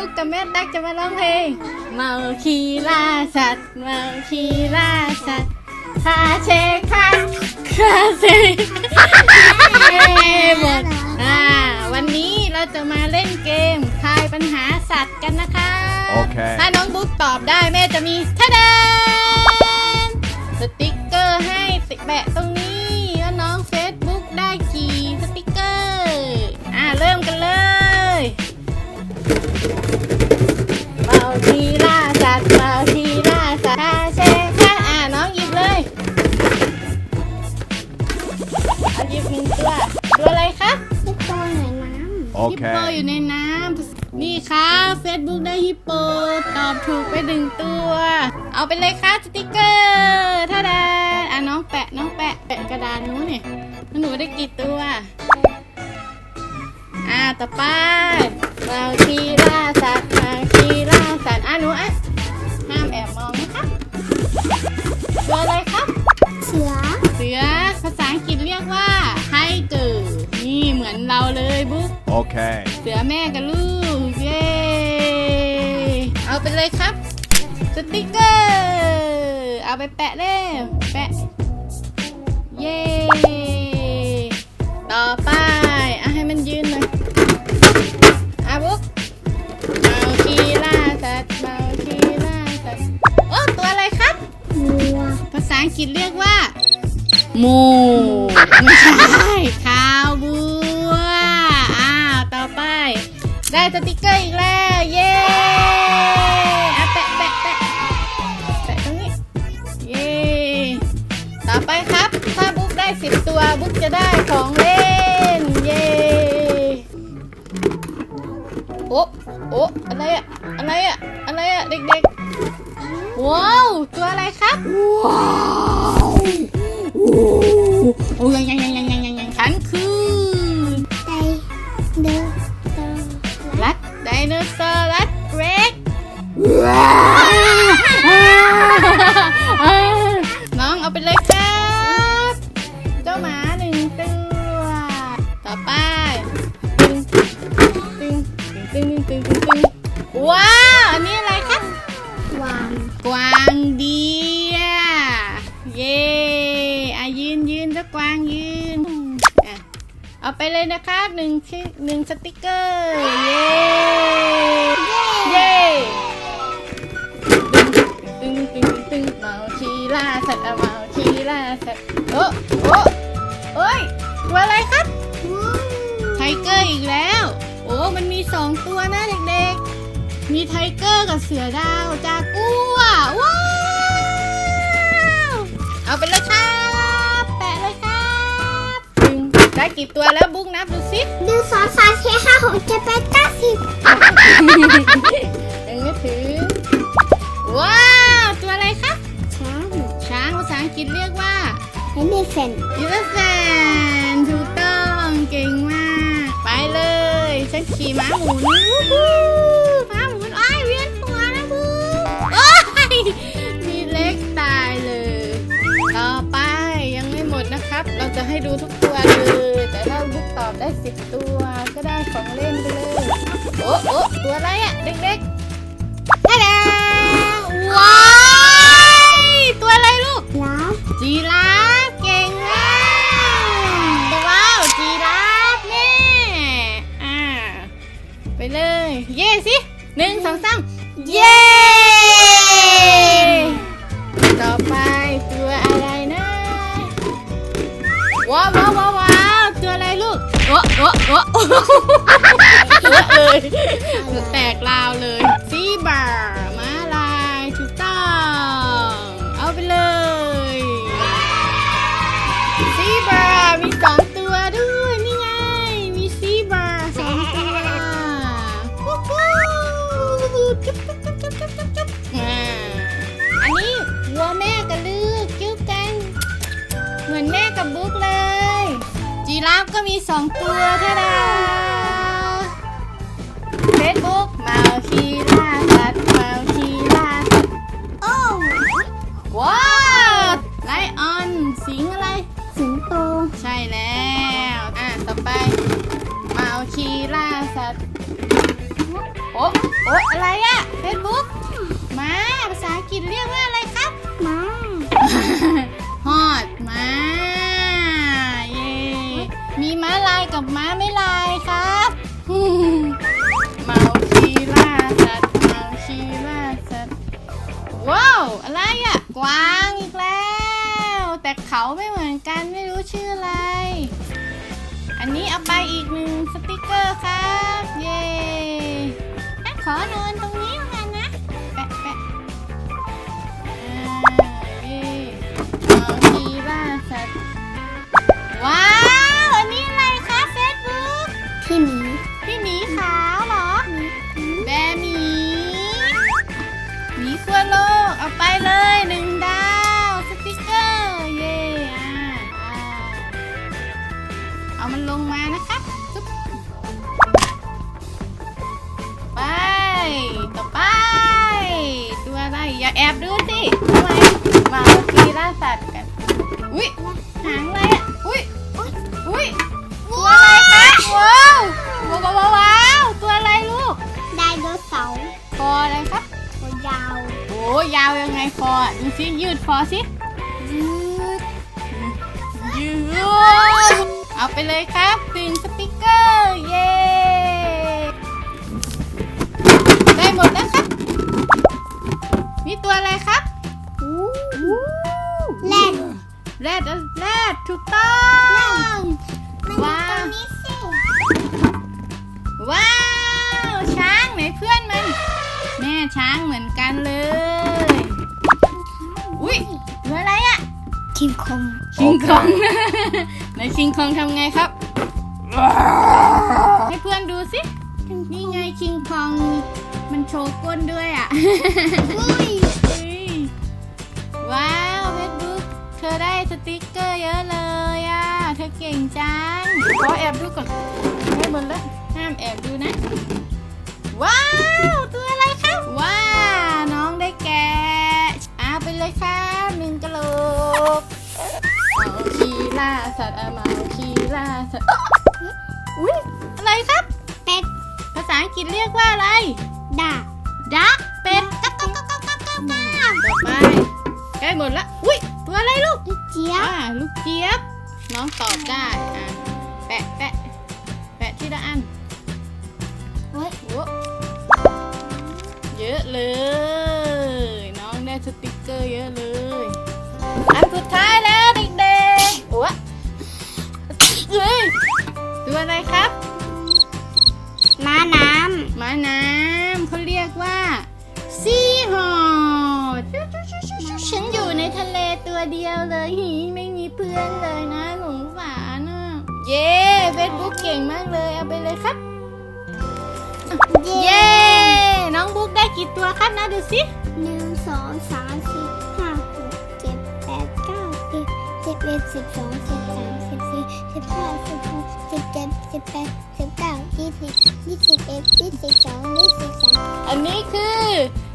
บุ๊กกับแม่ตั๊กจะมาร้องเพลง เมาคีล่าสัตว์ เมาคีล่าสัตว์คาเชคาคาเซเย้หมดอ่าวันนี้เราจะมาเล่นเกมทายปัญหาสัตว์กันนะคะ โอเค ถ้าน้องบุ๊กตอบได้แม่จะมีทะเดนสติกเกอร์ให้ติดแปะตรงนี้ Facebook ได้ฮิปโป ตอบถูกไปหนึ่งตัว เอาไปเลยค่ะสติกเกอร์ท่าดานอะน้องแปะน้องแปะแปะกระดานนู้นเนี่ยแล้วหนูได้กี่ตัว อ่าต่อไปเราคีล่าสัตว์เราคีล่าสัตว์อะหนูอะห้ามแอบมองนะคะตัวอะไรครับำเสือ เสือ ภาษาอังกฤษเรียกว่าไทเกอร์นี่เหมือนเราเลยบุ๊ก Okay. เสือแม่กับลูก เอาไปเลยครับ สติกเกอร์ เอาไปแปะเร็วแปะ เย้ ต่อไปอะให้มันยืนหน่อยอาบุ๊กเมาคีล่าสัตว์เมาคีล่าสัตว์โอ้ตัวอะไรครับงัวภาษาอังกฤษเรียกว่าหมูไม่ใช่ข้าวบัวอ้าวต่อไป ได้สติกเกอร์อีกแล้ว ไปครับ ถ้าบุ๊กได้สิบตัวบุ๊กจะได้ของเล่น เย้โอ้โอ้อะไรอะอะไรอะอะไรอะเด็กๆ ว้าว ตัวอะไรครับ ว้าวโอ้ยยังยังยังยังยังยัง ต่อไปตึงตึงตึงตึงตึงตึงตึงว้าวอันนี้อะไรครับวางกวางเดียเย่อายืนยืนเจ้ากวางยืนอะเอาไปเลยนะครับหนึ่งชิ้นหนึ่งสติกเกอร์เย่เย่ตึงตึงตึงเมาชีล่าสัตว์อะเมาชีล่าสัตว์โอ้โอ้เอ้ยตัวอะไรครับ เกอร์อีกแล้ว โอ้มันมีสองตัวนะเด็กๆ มีไทเกอร์กับเสือดาวจากัวว้าวเอาไปเลยครับ แปะเลยครับหนึ่งได้กี่ตัวแล้วบุ๊กนับดูสิหนึ่งสองสามสี่ห้าหกเจ็ดแปดเก้าสิบยังไม่ถือว้าว ตัวอะไรครับ ช้าง ช้างภาษาอังกฤษเรียกว่าเฮนเดอร์สันยู หมุนวู้าหมุนอ้ายเวียนหัวนะบูโอ้ยมีเล็กตายเลย ต่อไปยังไม่หมดนะครับ เราจะให้ดูทุกตัวเลย แต่ถ้าบุ๊กตอบได้สิบตัวก็ได้ของเล่นไปเลย โอ้โอ้ตัวอะไรอะเด็กๆได้แล้วว้าย ว้าวว้าวว้าวว้าวตัวอะไรลูกโอ้โอ้โอ้โอ้เลยแตกลาวเลยซีบาร์มาลายถูกต้องเอาไปเลยซีบาร์มีสอง ราฟก็มีสองตัวเท่านั้นเฟซบุ๊กมาคีล่าสัตว์มาคีล่าสัตว์โอ้ว้าวไลออนสิงอะไร สิงโต ใช่แล้ว อะ ต่อไปมาเอาคีล่าสัตว์โอ้โอ้อะไรอะเฟซบุ๊กม้าภาษาอังกฤษเรียกว่าอะไรครับ มา ฮอดม้าเย่มีม้าลาย กับม้าไม่ลายครับเมาชีล่าสัตว์เมาชีล่าสัตว์ว้าวอะไรอะกวางอีกแล้ว แต่เขาไม่เหมือนกันไม่รู้ชื่ออะไร อันนี้เอาไปอีกหนึ่งสติกเกอร์ครับ เย้อะขอนอน ทำไมมากีล่าสัตว์กัน อุ้ยหางอะไรอะ อุ้ยอุ้ยตัวอะไรคะว้าวว้าวว้าวว้าวตัวอะไรลูก ไดโนเสาร์คออะไรครับตัวยาว โอ้ยาวยังไงคอดูสิยืดคอสิยืดยืดเอาไปเลยครับตึงสติกเกอร์ เย้ ได้หมดแล้วครั แรดแรดแรดถูกต้องว้าวนี้สิว้าวช้างไหนเพื่อนมัน แม่ช้างเหมือนกันเลย อุ้ยตัวอะไรอะคิงคองคิงคองไหนคิงคองทำไงครับ ให้เพื่อนดูสินี่ไงคิงคอง มันโชว์ก้นด้วยอะอุ้ยเฮ้ย ว้าวเฟซบุ๊กเธอได้สติกเกอร์เยอะเลยอะ เธอเก่งจัง ขอแอบดูก่อนให้บนแล้วห้ามแอบดูนะ ว้าว ตัวอะไรครับว้าวน้องได้แกะเอาไปเลยครับหนึ่งกะโหลกเอาคีล่าสัตว์เอามาเอาคีล่าสัตว์อุ้ยอะไรครับ เป็ด ภาษาอังกฤษเรียกว่าอะไรดาบดักเป็ดกัก ใกล้หมดละ อุ้ยตัวอะไรลูก ลูกเจี๊ยบอ่าลูกเจี๊ยบ น้องตอบได้ อะแปะแปะแปะที่ละอันเฮ้ยโอ้เยอะเลย น้องได้สติกเกอร์เยอะเลย อันสุดท้ายแล้วเด็กๆโอ้เอ้ยตัวอะไรครับม้าน้ม้าน้ำเขาเรียกว่าซีฮอร์ ฉันอยู่ในทะเลตัวเดียวเลยหีไม่มีเพื่อนเลยนะสงสารอะเย้เฟซบุ๊กเก่งมากเลยเอาไปเลยครับำเย้น้องบุ๊กได้กี่ตัวครับนะดูสิหนึ่งสองสามสี่ห้าหกเจ็ดแปดเก้าสิบสิบเอ็ดสิบสองสิบสามสิบสี่สิบห้าสิบหกสิบเจ็ดสิบแปดสิบเก้ายี่สิบยี่สิบเอ็ดยี่สิบสองยี่สิบสามอันนี้คือ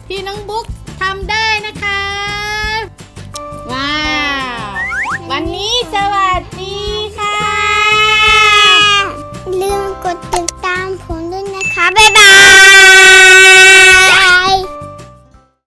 ที่น้องบุ๊กทำได้นะค สวัสดีค่ะ ลืมกดติด